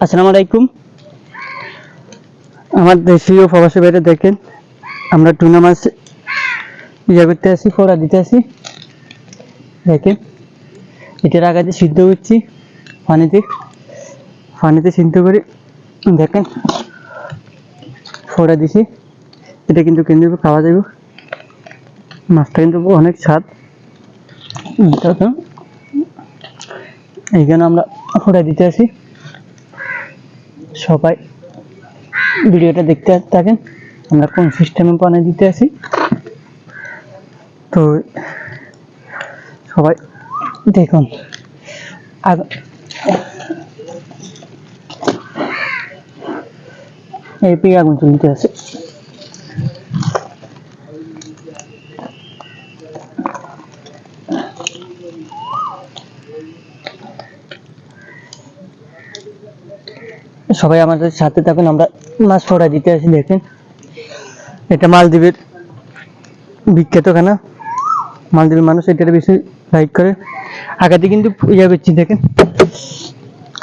আসসালামু আলাইকুম আমার দেশীয় প্রবাসী বাইরে দেখেন, আমরা টুনা মাছ ইয়ে করতে আসি, ফোড়া দিতে আসি। দেখেন, এটার আগাতে সিদ্ধ করছি, পানিতে পানিতে সিদ্ধ করে দেখেন, ফোড়া দিছি। এটা কিন্তু কেন্দ্র খাওয়া যাবে। মাছটা কিন্তু অনেক স্বাদ। এইখানে আমরা ফোড়া দিতে আসি। সবাই ভিডিওটা দেখতে থাকেন। আমরা কোন সিস্টেমে পানি দিতে আসি তো সবাই দেখুন। এই আগুন চলতে আছে। সবাই আমাদের সাথে থাকুন, আমরা মাছ ফোড়া দিতে আসি, দেখেন। এটা মালদ্বীপের বিখ্যাত খানা। মালদ্বীপের মানুষ এটা বেশি লাইক করে। আগাতে কিন্তু ইয়া করছি, দেখেন।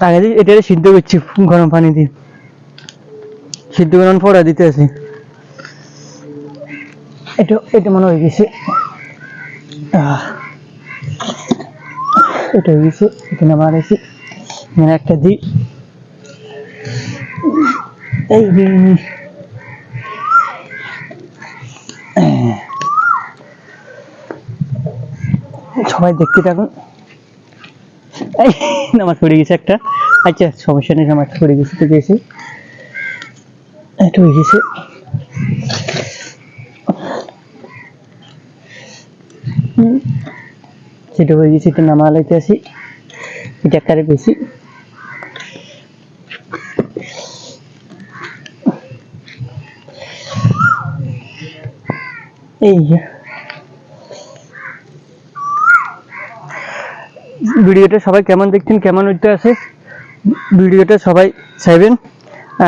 আগাতে এটা সিদ্ধ করছি গরম পানি দিয়ে। সিদ্ধ গরম ফোড়া দিতে আসি। এটা এটা মনে হয়ে গেছে। এটা হয়ে গেছে এখানে আমার আছে। একটা দিই। সবাই দেখতে থাকুন। এই, আমার পড়ে গেছে একটা। আচ্ছা সমস্যা নেই, আমার পড়ে গেছে তো গেছে একটু হয়ে গেছে। সেটা হয়ে গেছে, এটা নামা লাইতে আসি। এটা একটা বেশি এই ভিডিওটা সবাই কেমন দেখছেন, কেমন হইতে আছে, ভিডিওটা সবাই চাইবেন।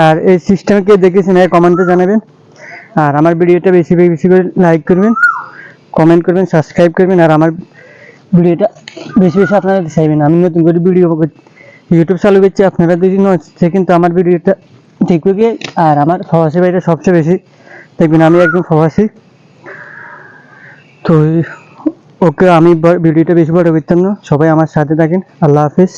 আর এই সিস্টেমকে দেখেছেন এই কমেন্টে জানাবেন। আর আমার ভিডিওটা বেশি বেশি করে লাইক করবেন কমেন্ট করবেন সাবস্ক্রাইব করবেন। আর আমার ভিডিওটা বেশি বেশি আপনারা চাইবেন। আমি নতুন করে ভিডিও ইউটিউব চালু করছি, আপনারা যদি নচ্ছে কিন্তু আমার ভিডিওটা দেখবে আর আমার প্রবাসী বাইরে সবচেয়ে বেশি দেখবেন। আমি একদম প্রবাসী। তো ওকে আমি ভিডিওটা বেশি বড় করতাম না। সবাই আমার সাথে থাকেন। আল্লাহ হাফিজ।